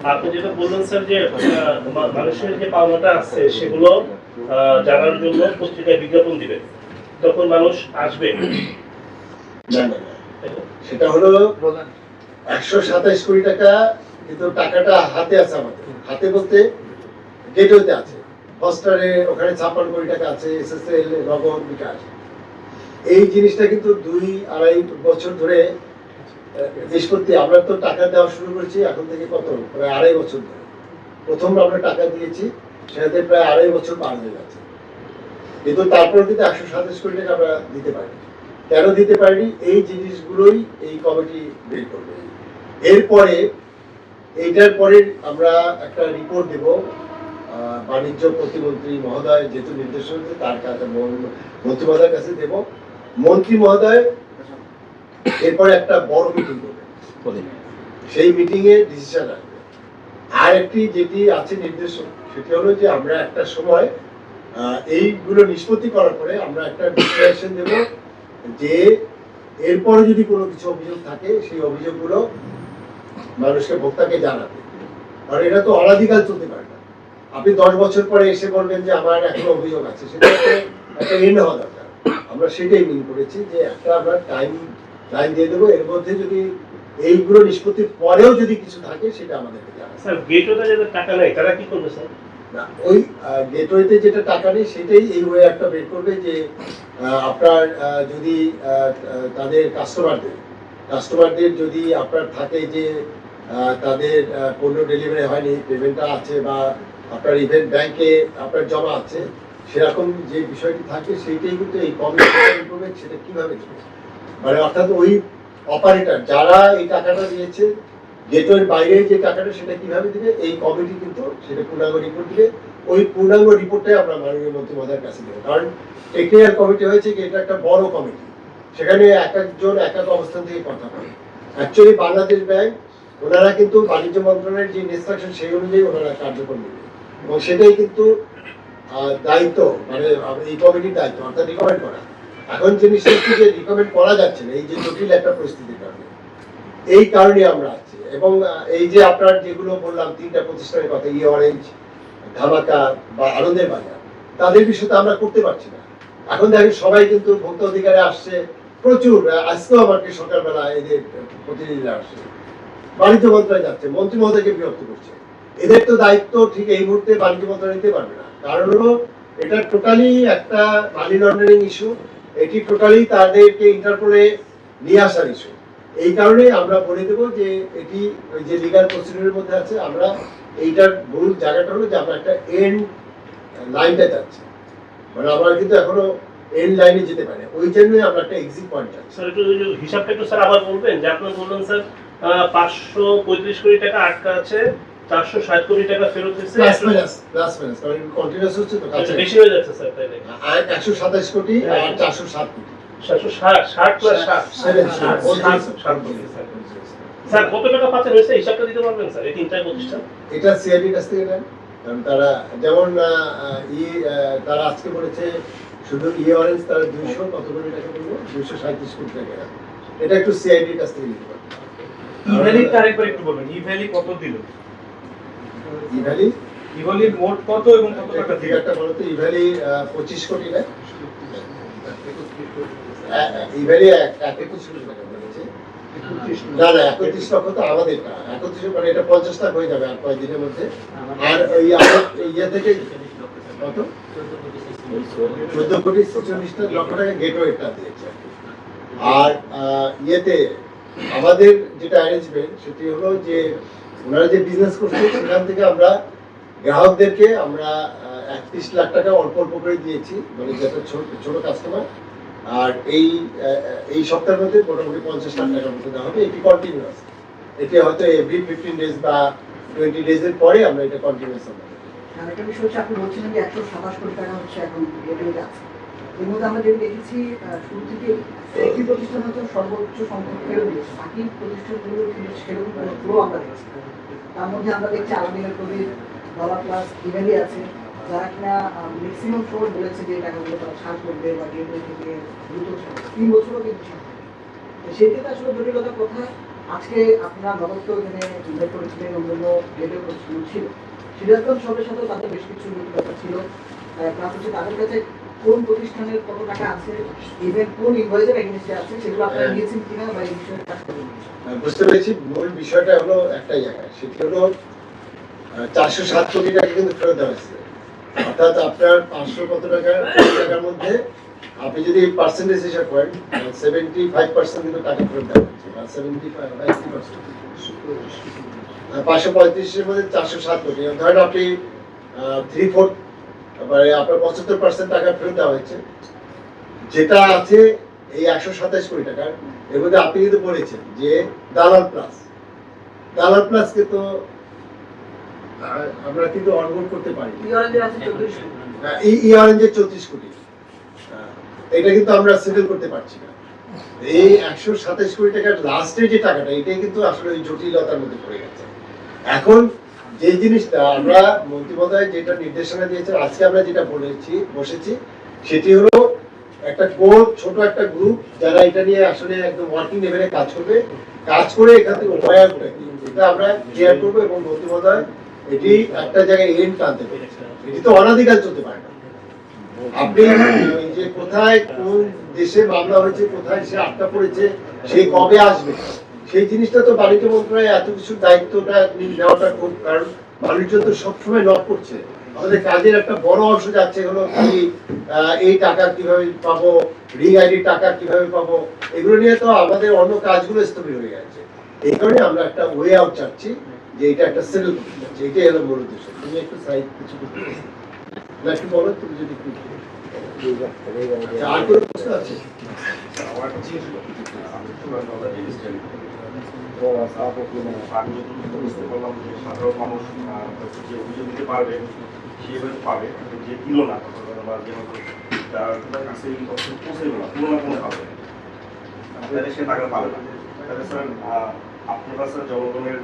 আপনি যেটা বললেন, স্যার, যে মানুষের যে পাওনাটা আছে, সেগুলো জানার জন্য পত্রিকায় বিজ্ঞাপন দিবেন। তখন মানুষ আসবে। সেটা হলো একশো সাতাইশ কোটি টাকা কিন্তু টাকাটা হাতে আছে আমাদের। হাতে বলতে গেটওয়েতে আছে। হস্টারে ওখানে ছাপ্পান্ন কোটি টাকা আছে এসএসএল নগদ বিকাশ। এই জিনিসটা কিন্তু দুই আড়াই বছর ধরে নিষ্পত্তি আমরা তো টাকা দেওয়া শুরু করেছি, এখন থেকে কত? প্রায় আড়াই বছর ধরে। প্রথম আমরা টাকা দিয়েছি, সেটাতে প্রায় আড়াই বছর পার হয়ে গেছে। কিন্তু তারপর কিন্তু একশো সাতাশ কোটি টাকা আমরা দিতে পারি কেন দিতে পারিনি? এই জিনিসগুলোই এই কমিটি বের করবে। এরপরে, এইটার পরে আমরা একটা রিপোর্ট দেব। বাণিজ্য প্রতিমন্ত্রী মহোদয় যেহেতু নির্দেশন হয়েছে তার কাছে মন- মন্ত্রী মহোদয়ের কাছে দেব। মন্ত্রী মহোদয় এরপরে একটা বড় মিটিং করবে। সেই মিটিং এ ডিসিশন আসবে। আর একটি যেটি আছে নির্দেশন সেটি হলো যে আমরা একটা সময় এইগুলো নিষ্পত্তি করার পরে আমরা একটা ডিক্লারেশন দেব যে এরপরে যদি কোনো কিছু অভিযোগ থাকে সেই অভিযোগগুলো মানুষকে ভোক্তাকে জানাবে। কারণ এটা তো অনাধিকার চলতে পারে না। আপনি দশ বছর পরে এসে বলবেন যে আমার এখনও অভিযোগ আছে সেটা একটা একটা এন্ড হওয়া দরকার। আমরা সেটাই মিন করেছি যে একটা আমরা টাইম লাইন দিয়ে দেবো। এর মধ্যে যদি এইগুলো নিষ্পত্তির পরেও যদি কিছু থাকে সেটা আমাদেরকে জানাবে স্যার গেটওয়েতে যাদের টাকা নেই তারা কি করবে স্যার? না ওই গেটওয়েতে যেটা টাকা নেই সেটাই এই ওয়ে একটা বের করবে যে আপনার যদি তাদের কাস্টমারদের কাস্টমারদের যদি আপনার থাকে যে তাদের পণ্য ডেলিভারি হয়নি পেমেন্টটা আছে বা আপনার ইভেন্ট ব্যাংকে আপনার জমা আছে সেরকম যে বিষয়টি থাকে সেইটাই কিন্তু এই কমিটি সেটা কীভাবে দেবে মানে অর্থাৎ ওই অপারেটর যারা এই টাকাটা দিয়েছে, গেটওয়ের বাইরে যে টাকাটা সেটা কীভাবে দিবে, এই কমিটি কিন্তু সেটা পূর্ণাঙ্গ রিপোর্ট দিবে। ওই পূর্ণাঙ্গ রিপোর্টটাই আমরা মাননীয় মন্ত্রী মহোদয়ের কাছে দেবো। কারণ টেকনিক্যাল কমিটি হয়েছে কি, এটা একটা বড় কমিটি সেখানে এক একজন এক এক অবস্থান থেকে কথা বলে। অ্যাকচুয়ালি বাংলাদেশ ব্যাংক, ওনারা কিন্তু বাণিজ্য মন্ত্রণালয়ের যে ইনস্ট্রাকশন সেই অনুযায়ী ওনারা কার্যক্রম নেবে। এবং সেটাই কিন্তু দায়িত্ব মানে এই কমিটির দায়িত্ব, অর্থাৎ রিকমেন্ড করা। এখন যে রিকমেন্ড করা যাচ্ছে না, এই যে জটিল একটা পরিস্থিতির কারণে, এই কারণে আমরা আছি। এবং এই যে আপনার যেগুলো বললাম, তিনটা প্রতিষ্ঠানের কথা ই অরেঞ্জ ধামাকা বা আনন্দের বাজার, তাদের বিষয়টা আমরা করতে পারছি না। এখন দেখেন সবাই কিন্তু ভোক্তা অধিকারে আসছে, প্রচুর আজকেও আমাকে সকালবেলা এদের প্রতিনিধিরা আসছে, বাণিজ্য মন্ত্রণালয় যাচ্ছে, মন্ত্রী মহোদয়কে বিরক্ত করছে। এদের তো দায়িত্ব ঠিক এই মুহূর্তে বাণিজ্য মন্ত্রণালয় নিতে পারবে না। কারণ হলো, এটা টোটালি একটা মানি লন্ডারিং ইস্যু এটি টোটালি তাদেরকে ইন্টারপোলে নিয়ে আসার ইস্যু এই কারণে আমরা বলে দেবো যে এটি ওই যে লিগাল প্রসিডিউরের মধ্যে আছে, আমরা এইটার মূল জায়গাটা হলো যে আমরা একটা এন্ড লাইনটা যাচ্ছি। মানে আমরা কিন্তু এখনও এন্ড লাইনে যেতে পারি। ওই জন্যই আমরা একটা এক্সিট পয়েন্ট যাচ্ছি স্যার, একটু হিসাবটা একটু স্যার আবার বলবেন? যে আপনি বললেন স্যার পাঁচশো পঁয়ত্রিশ কোটি টাকা আটকা আছে চারশো ষাট কোটি টাকা ফেরত হয়েছে প্লাস মাইনাস প্লাস মাইনাস কারণ কন্টিনিউয়াস হচ্ছে তো আচ্ছা, কাছে বেশি হয়ে যাচ্ছে স্যার তাইলে আর একশো সাতাশ কোটি আর চারশো সাত কোটি সাতশো ষাট ষাট প্লাস ষাট ষাট, seven, ষাট, seven. ষাট কোটি, স্যার। স্যার কত টাকা পাচ্ছেন হয়েছে হিসাবটা দিতে পারবেন স্যার এই তিনটা প্রতিষ্ঠান এটা সিআইডির কাছ থেকে নেন কারণ তারা যেমন ই তারা আজকে বলেছে শুধু ই অরেঞ্জ তারা দুইশো কত কোটি টাকা বলব দুইশো সাঁত্রিশ কোটি টাকা এটা একটু সিআইডির কাছ থেকে নিতে পারবে ইভ্যালির আরেকবার একটু বলবেন ইভ্যালি কত দিল ই ভ্যালি ইভ্যালির মোট কত এবং কত টাকা বলো তো ই ভ্যালি পঁচিশ কোটি না? ই ভ্যালি একত্রিশ কোটি টাকা বলেছে। না না একত্রিশ লক্ষ তো আমাদের না। একত্রিশ মানে এটা পঞ্চাশ লাখ হয়ে যাবে আর কয়েকদিনের মধ্যে। আর ওই ইয়ে থেকে কত? চোদ্দ কোটি ছেচল্লিশ লক্ষ টাকা গেটওয়েটা দিয়েছে আর ইয়েতে আমাদের যেটা অ্যারেঞ্জমেন্ট সেটি হলো যে ওনারা যে বিজনেস করছে, সেখান থেকে আমরা গ্রাহকদেরকে আমরা একত্রিশ লাখ টাকা অল্প অল্প করে দিয়েছি মানে যেটা ছোট কাস্টমার আর এই এই সপ্তাহের মধ্যে মোটামুটি পঞ্চাশ লাখ টাকার মতো দেওয়া হবে। এটি কন্টিনিউয়াস এটি হয়তো এভরি ফিফটিন ডেজ বা টোয়েন্টি ডেজের পরে আমরা এটা কন্টিনিউয়াস বিষয় হচ্ছে আপনি বলছিলেন যে একশো সাতাশ কোটি টাকা হচ্ছে এখন এর মধ্যে আমরা যেটা দেখেছি শুরু থেকে একটি প্রতিষ্ঠান হচ্ছে সর্বোচ্চ সংখ্যক ফেরত দিয়েছে। বাকি প্রতিষ্ঠানগুলো কিন্তু সেরকম কোনো ফ্লো আমরা দেখছি তার মধ্যে আমরা দেখছি আলমিনের কবির ডলার প্লাস ইভ্যালি আছে। যারা কিনা ম্যাক্সিমাম সোর্স বলেছে যে টাকাগুলো তারা ছাড় করবে বা গেটওয়ে থেকে দ্রুত তিন বছরও কিন্তু সেক্ষেত্রে আসলে জটিলতা কোথায় আজকে আপনার নবাবকে এখানে ইনভাইট করেছিলেন অন্যান্য রেডিও প্রতিষ্ঠান ছিল। সিরাজগঞ্জ সবের সাথেও তাদের বেশ কিছু ব্যাপার ছিল। প্লাস হচ্ছে তাদের কাছে কোন প্রতিষ্ঠানের কত টাকা আছে ইভেন কোন ইনভয়েসের এগেন্সে আছে সেগুলো আপনারা হ্যাঁ। নিয়েছেন কিনা বা এই বিষয়ে কাজ বুঝতে পেরেছি। মূল বিষয়টা হলো একটাই জায়গায় সেটি হলো চারশো সাত কোটি টাকা কিন্তু ফেরত দেওয়া হয়েছে। অর্থাৎ আপনার পাঁচশো কত টাকা টাকার মধ্যে আপনি যদি পার্সেন্টেজ হিসাব করেন সেভেন্টি ফাইভ পার্সেন্ট কিন্তু টাকা ফেরত দেওয়া হচ্ছে বা সেভেন্টি ফাইভ পার্সেন্ট পাঁচশো পঁয়ত্রিশের মধ্যে চারশো সাত কোটি। ধরেন আপনি থ্রি ফোর্থ আপনার পঁচাত্তর পার্সেন্ট টাকা ফেরত দেওয়া হয়েছে। যেটা আছে এই একশো সাতাশ কোটি টাকার এর মধ্যে আপনি কিন্তু বলেছেন যে দালাল প্লাস দালাল প্লাসকে তো আমরা কিন্তু অনবোর্ড করতে পারি ইউআরএনদের এই ই অরেঞ্জের চৌত্রিশ কোটি এটা কিন্তু আমরা সেটেল করতে পারছি না। এই একশো সাতাশ কোটি টাকার লাস্টের যে টাকাটা এটাই কিন্তু আসলে ওই জটিলতার মধ্যে পড়ে গেছে। এখন যে জিনিসটা আমরা মন্ত্রী যেটা নির্দেশনা দিয়েছেন, আজকে আমরা যেটা বলেছি, বসেছি, সেটি হলো একটা কোর ছোট একটা গ্রুপ যারা এটা নিয়ে আসলে একদম ওয়ার্কিং লেভেলে কাজ করবে, কাজ করে এখান থেকে উপায় এটা আমরা ক্লিয়ার করব এবং মন্ত্রী এটি একটা জায়গায় এন্ড টানতে পারে এটি তো অনাধিকার চলতে পারে না। আপনি যে কোথায় কোন দেশে মামলা হয়েছে, কোথায় সে আটকা পড়েছে, সে কবে আসবে? সেই জিনিসটা তো বাণিজ্য মন্ত্রণালয় এত কিছু দায়িত্বটা নেওয়াটা খুব কারণ বাণিজ্য তো সবসময় নক করছে। আমাদের কাজের একটা বড় অংশ যাচ্ছে হলো কি এই টাকা কীভাবে পাবো রিং আইডির টাকা কীভাবে পাবো এগুলো নিয়ে তো আমাদের অন্য কাজগুলো স্থবির হয়ে গেছে। এই কারণে আমরা একটা ওয়ে আউট চাচ্ছি যে এটা একটা সেটেল করতে চাচ্ছি। এটাই হলো মূল উদ্দেশ্য। তুমি একটু সাইড কিছু করতে না একটু বলো তুমি যদি একটু আচ্ছা, আর কোনো প্রশ্ন আছে? আমার কাছে আমি যতটুকু বুঝতে পারলাম যে সাধারণ মানুষ যে অভিযোগ দিতে পারবে সে পাবে যে দিল না বা যে না কোনো না কোনো পাবে তাহলে স্যার আপনারা স্যার জনগণের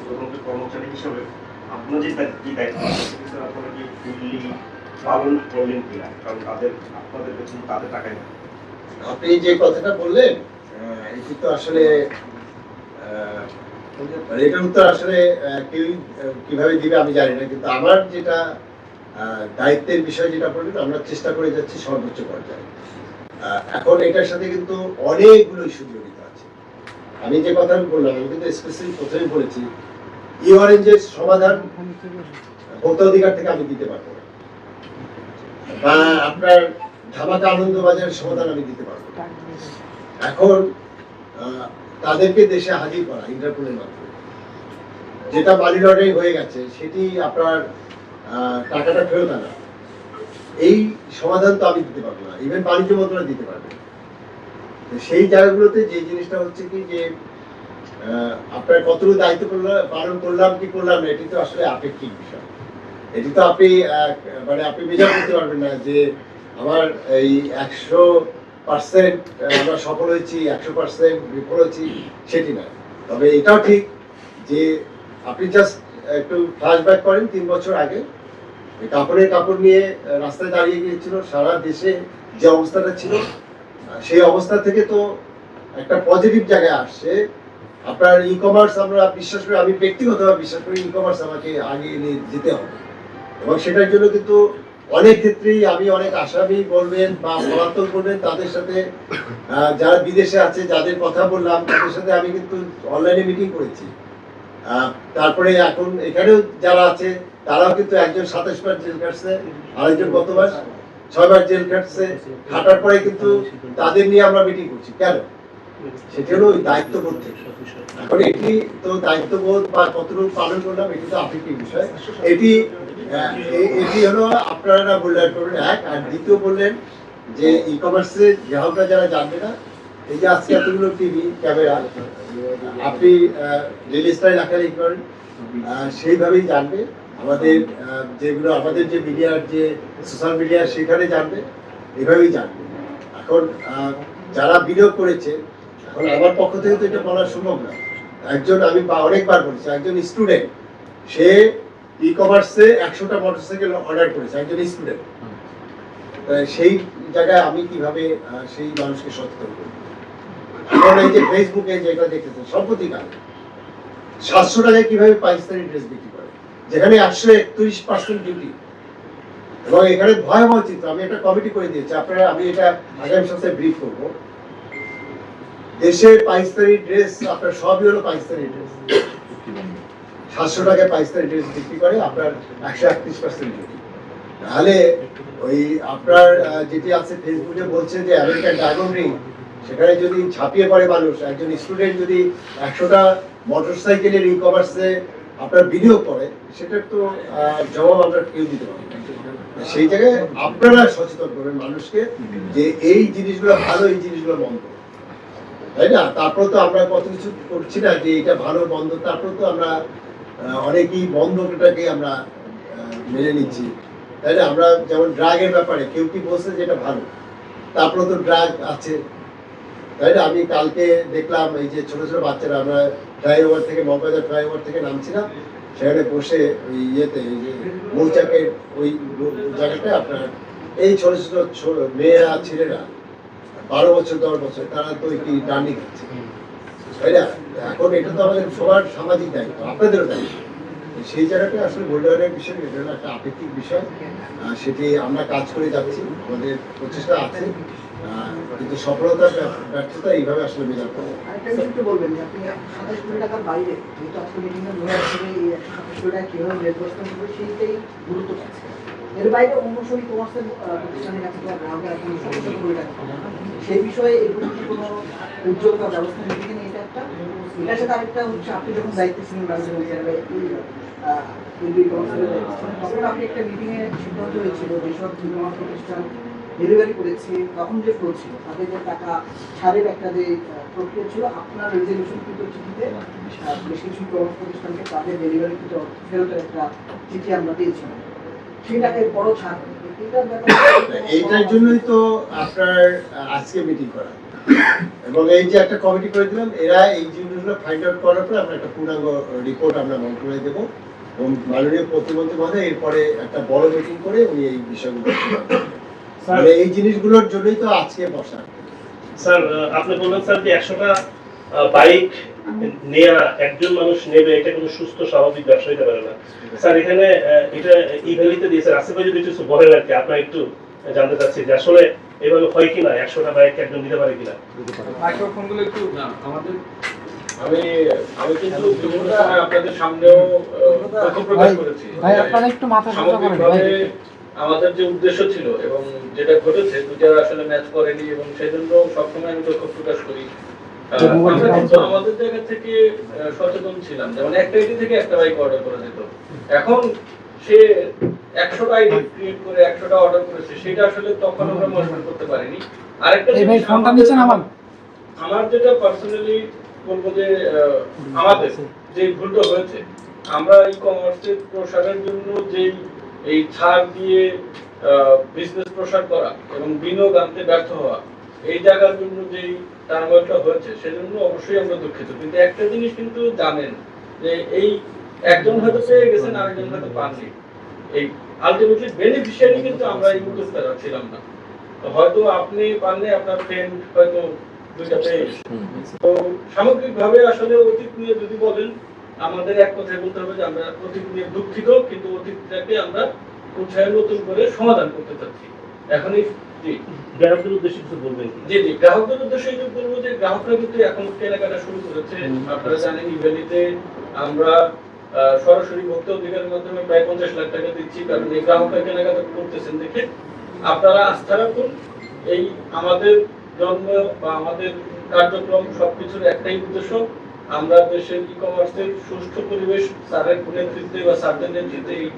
জনগণের কর্মচারী হিসাবে আপনার যে যে দায়িত্ব স্যার আপনারা কি ফুললি কারণ তাদের আপনাদের তাদের টাকায় না আপনি যে কথাটা বললেন এটি তো আসলে এটার উত্তর আসলে আহ, কেউ কীভাবে দিবে আমি জানি না কিন্তু আমার যেটা দায়িত্বের বিষয় যেটা বললেন আমরা চেষ্টা করে যাচ্ছি সর্বোচ্চ পর্যায়ে। এখন এটার সাথে কিন্তু অনেকগুলো ইস্যু জড়িত আছে। আমি যে কথা বললাম আমি কিন্তু স্পেসিফিক প্রথমে বলেছি ই অরেঞ্জের সমাধান ভোক্তা অধিকার থেকে আমি দিতে পারব বা আপনার ধামাকা আনন্দ বাজারের সমাধান আমি দিতে পারব। এখন তাদেরকে দেশে হাজির করা, ইন্টারপোলের মাধ্যমে। যেটা মানি লন্ডারিং হয়ে গেছে, সেটি আপনার টাকাটা ফেরত আনা। এই সমাধান তো আমি দিতে পারব না ইভেন বাণিজ্য মন্ত্রণালয় দিতে পারবে সেই জায়গাগুলোতে যে জিনিসটা হচ্ছে কি যে আপনার কতটুকু দায়িত্ব পালন করলাম কি করলাম এটি তো আসলে আপেক্ষিক বিষয়। এটি তো আপনি মানে আপনি মেজার করতে পারবেন না যে, আমার এই একশো পার্সেন্ট আমরা সফল হয়েছি, একশো পার্সেন্ট বিফল হয়েছি, সেটি না তবে এটাও ঠিক যে আপনি জাস্ট একটু ফ্ল্যাশব্যাক করেন, তিন বছর আগে কাপড়ের কাপড় নিয়ে রাস্তায় দাঁড়িয়ে গিয়েছিল, সারা দেশে যে অবস্থাটা ছিল সেই অবস্থা থেকে তো একটা পজিটিভ জায়গায় আসছে। আপনার ই কমার্স আমরা বিশ্বাস করি, আমি ব্যক্তিগতভাবে বিশ্বাস করি ই কমার্স আমাকে আগে নিয়ে যেতে হবে। এবং সেটার জন্য কিন্তু অনেক ক্ষেত্রেই আমি অনেক আসামি বলবেন বা পলাতক বলবেন তাদের সাথে যারা বিদেশে আছে, যাদের কথা বললাম, তাদের সাথে আমি কিন্তু অনলাইনে মিটিং করেছি। তারপরে এখন এখানেও যারা আছে, তারাও কিন্তু একজন সাতাশ বার জেল কাটছে আরেকজন গত মাস ছয়বার জেল কাটছে কাটার পরে কিন্তু তাদের নিয়ে আমরা মিটিং করছি। কেন? সেটি হলো ওই দায়িত্ববোধ থেকে। এখন এটি তো দায়িত্ববোধ বা কতটুকু পালন করলাম, এটি তো আপেক্ষিক বিষয়। এটি এটি হলো আপনারা বললেন এক, আর দ্বিতীয় বললেন যে ই কমার্সে গ্রাহকরা যারা জানবে না, এই যে আজকে এতগুলো টিভি ক্যামেরা, আপনি রেজিস্টার আকারে ই করেন সেইভাবেই জানবে। আমাদের যেগুলো আমাদের যে মিডিয়ার যে সোশ্যাল মিডিয়া সেখানে জানবে, এভাবেই জানবে। এখন যারা বিনিয়োগ করেছে আমার পক্ষ থেকে তো এটা বলা সম্ভব না। একজন, আমি অনেকবার বলেছি, একজন স্টুডেন্ট সে ই কমার্সে একশোটা মোটরসাইকেল অর্ডার করেছে, একজন স্টুডেন্ট সেই জায়গায় আমি কীভাবে সেই মানুষকে সচেতন করব? এখন এই যে ফেসবুকে যেটা দেখতেছেন, সম্প্রতি কালে সাতশো টাকায় কীভাবে পাকিস্তানি ড্রেস বিক্রি করে? যেখানে একশো একত্রিশ পার্সেন্ট ডিউটি এবং এখানে ভয়াবহ চিত্র, আমি একটা কমিটি করে দিয়েছি, আপনারা, আমি এটা আগামী সপ্তাহে ব্রিফ করব। দেশে পাকিস্তানি ড্রেস আপনার সবই হলো পাকিস্তানি ড্রেস সাতশো টাকায় পাকিস্তানি ড্রেস বিক্রি করে, আপনার একশো একত্রিশ পার্সেন্ট তাহলে ওই আপনার যেটি আছে ফেসবুকে বলছে যে আমেরিকান ডায়মন্ড রিং সেখানে যদি ছাপিয়ে পড়ে মানুষ, একজন স্টুডেন্ট যদি একশোটা মোটর সাইকেলের ই কমার্সে আপনার বিনিয়োগ করে, সেটার তো জবাব আমরা কেউ দিতে পারি। সেই জায়গায় আপনারা সচেতন করবেন মানুষকে যে এই জিনিসগুলো ভালো, এই জিনিসগুলো মন্দ তাই না? তারপর তো আমরা কত কিছু করছি না যে এটা ভালো, বন্ধ, তারপর তো আমরা অনেকেই বন্ধটাকে আমরা মেনে নিচ্ছি। তাই না? আমরা যেমন ড্রাগের ব্যাপারে, কেউ কি বলছে যে এটা ভালো? তারপরে তো ড্রাগ আছে। তাই না? আমি কালকে দেখলাম এই যে ছোট ছোট বাচ্চারা, আমরা ফ্লাইওভার থেকে মগবাজার ফ্লাইওভার থেকে নামছিলাম সেখানে বসে ওই ইয়েতে, এই যে মৌচাকের ওই জায়গাটা আপনার, এই ছোট ছোট ছোট মেয়েরা, ছেলেরা বারো বছর, দশ বছর, তারা তো কি ডান্ডি খাচ্ছে। তাই না? এখন এটা তো আমাদের সবার সামাজিক দায়িত্ব, আপনাদেরও দায়িত্ব। সেই জায়গাটা আসলে মূল্যায়নের বিষয় এটা হলো একটা আপেক্ষিক বিষয়। সেটি আমরা কাজ করে যাচ্ছি, আমাদের প্রচেষ্টা আছে। কিন্তু সফলতা ব্যর্থতা এইভাবে আসলে মেজার করব একটু টাকার বাইরে গুরুত্ব এর বাইরে অন্য সবই কমার্সের প্রতিষ্ঠানের কাছে বা গ্রাহকের এখন টাকা পাবে না। সেই বিষয়ে কি কোনো উদ্যোগ বা ব্যবস্থা নিয়েছেন এটা একটা এটার সাথে আরেকটা হচ্ছে, আপনি যখন দায়িত্বে ছিলেন তখন আপনি একটা মিটিংয়ে সিদ্ধান্ত হয়েছিল যেসব নির্মাণ প্রতিষ্ঠান ডেলিভারি করেছে, তখন যে ফ্লো তাদের যে টাকা ছাড়ের একটা যে প্রক্রিয়া ছিল, আপনার রেজলিউশন কিন্তু চিঠিতে বেশ কিছু প্রতিষ্ঠানকে তাদের ডেলিভারি কিন্তু ফেরতের একটা চিঠি আমরা দিয়েছিলাম সেই টাকায় বড় ছাড়। এইটার জন্যই তো আপনার আজকে মিটিং করা। এবং এই যে একটা কমিটি করে দিলাম এরা এই জিনিসগুলো ফাইন্ড আউট করার পরে আমরা একটা পূর্ণাঙ্গ রিপোর্ট আমরা মন্ত্রণালয়ে দেবো। এবং মাননীয় প্রতিমন্ত্রী মহোদয় এরপরে একটা বড় মিটিং করে উনি এই বিষয়গুলো স্যার। মানে এই জিনিসগুলোর জন্যই তো আজকে বসা। স্যার আপনি বললেন স্যার যে একশোটা বাইক নেয়া একজন মানুষ নেবে এটা কোনো সুস্থ স্বাভাবিক ব্যবসা হতে পারে না। স্যার এখানে এটা ই ভ্যালিতে দিয়েছে আসিফ ভাই যদি কিছু বলেন আর কি আপনার একটু জানতে চাচ্ছি যে আসলে এভাবে হয় কিনা একশোটা বাইক একজন নিতে পারে কিনা? মাইক্রোফোনগুলো একটু না আমাদের। আমি আমি কিন্তু আপনাদের সামনেও প্রকাশ করেছি। ভাই যে আপনারা একটু মাথা সোজা করেন ভাই। আমাদের যে উদ্দেশ্য ছিল এবং যেটা ঘটেছে দুটা আসলে ম্যাচ করেনি এবং সেই জন্য সবসময় আমি দুঃখ প্রকাশ করি। আহ, যে মোবাইল আমরা ফোন কিন্তু চালান। আমাদের জায়গা থেকে সচেতন ছিলাম। যেমন একটা আইডি থেকে একটা বাইক অর্ডার করা যেত। এখন সে একশোটা আইডি ক্রিয়েট করে একশোটা অর্ডার করেছে সেটা আসলে তখন আমরা মনিটর করতে পারিনি। আরেকটা এই জিনিস ফোনটা নিচে নামান আমার? যেটা পার্সোনালি বলব যে আমাদের যে ভুলটা হয়েছে আমরা ই কমার্সের প্রসারের জন্য যে এই ছাড় দিয়ে বিজনেস প্রসার করা এবং বিনিয়োগ আনতে ব্যর্থ হওয়া এই জায়গার জন্য যেই টার্মোয়েলটা হয়েছে সেজন্য অবশ্যই আমরা দুঃখিত। কিন্তু একটা জিনিস কিন্তু জানেন যে এই একজন হয়তো পেয়ে গেছেন আরেকজন হয়তো পাননি। এই আলটিমেটলি বেনিফিশিয়ারি কিন্তু আমরা এই মুহূর্তে ছিলাম না। তো হয়তো আপনি পাননি আপনার ফ্রেন্ড হয়তো দুইটা পেয়ে। তো সামগ্রিকভাবে আসলে অতীত নিয়ে যদি বলেন আমাদের এক কথায় বলতে হবে যে আমরা অতীত নিয়ে দুঃখিত কিন্তু অতীতটাকে আমরা উৎসাহে নতুন করে সমাধান করতে চাচ্ছি। এখনই গ্রাহকদের উদ্দেশ্যে কিছু বলবেন জি জি। গ্রাহকদের উদ্দেশ্যে এটা বলব যে গ্রাহকরা কিন্তু এখন কেনাকাটা শুরু করেছে। আপনারা জানেন ইভ্যালিতে আমরা সরাসরি ভোক্তা অধিকারের মাধ্যমে প্রায় পঞ্চাশ লাখ টাকা দিচ্ছি কারণ এই গ্রাহকরা কেনাকাটা করতেছেন। দেখে আপনারা আস্থা রাখুন এই আমাদের জন্ম বা আমাদের কার্যক্রম সবকিছুর একটাই উদ্দেশ্য আমরা দেশের ই কমার্সের সুষ্ঠু পরিবেশ স্যারের নেতৃত্বে বা স্যারদের নেতৃত্বে এই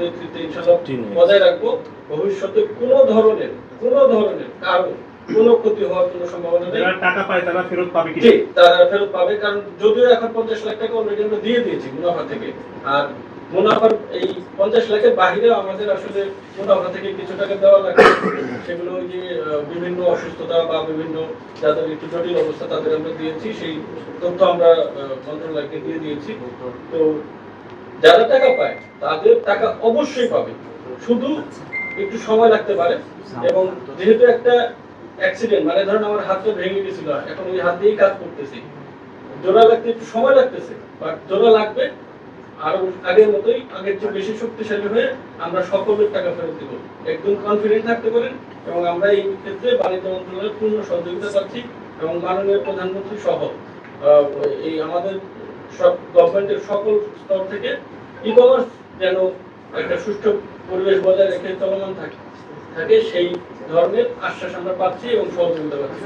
নেতৃত্বে ইনশাল্লাহ বজায় রাখব। ভবিষ্যতে কোনো ধরনের কোনো ধরনের কারণ কোনো ক্ষতি হওয়ার কোনো সম্ভাবনা নেই। যারা টাকা পায় তারা ফেরত পাবে কি? তারা ফেরত পাবে কারণ যদিও এখন পঞ্চাশ লাখ টাকা অলরেডি আমরা দিয়ে দিয়েছি মুনাফা থেকে। আর মুনাফার এই পঞ্চাশ লাখের বাহিরে আমাদের আসলে মুনাফা থেকে কিছু টাকা দেওয়া লাগে। সেগুলো ওই যে বিভিন্ন অসুস্থতা বা বিভিন্ন যাদের একটু জটিল অবস্থা তাদের আমরা দিয়েছি। সেই তথ্য আমরা আহ, মন্ত্রণালয়কে দিয়ে দিয়েছি। তো যারা টাকা পায়, তাদের টাকা অবশ্যই পাবে। শুধু একটু সময় লাগতে পারে। এবং যেহেতু একটা অ্যাক্সিডেন্ট মানে ধরেন আমার হাতটা ভেঙে গেছিল, এখন ওই হাত দিয়েই কাজ করতেছি। জোড়া লাগতে একটু সময় লাগতেছে বাট জোড়া লাগবে, আরও আগের মতোই আগের চেয়ে বেশি শক্তিশালী হয়ে আমরা সকলের টাকা ফেরত দেব। একদম কনফিডেন্ট থাকতে পারেন, এবং আমরা এই ক্ষেত্রে বাণিজ্য মন্ত্রণালয়ের পূর্ণ সহযোগিতা পাচ্ছি, এবং মাননীয় প্রধানমন্ত্রী সহ এই আমাদের গভর্নমেন্টের সকল স্তর থেকে ই কমার্স যেন একটা সুষ্ঠু পরিবেশ বজায় রেখে চলমান থাকে থাকে সেই ধরনের আশ্বাস আমরা পাচ্ছি এবং সহযোগিতা পাচ্ছি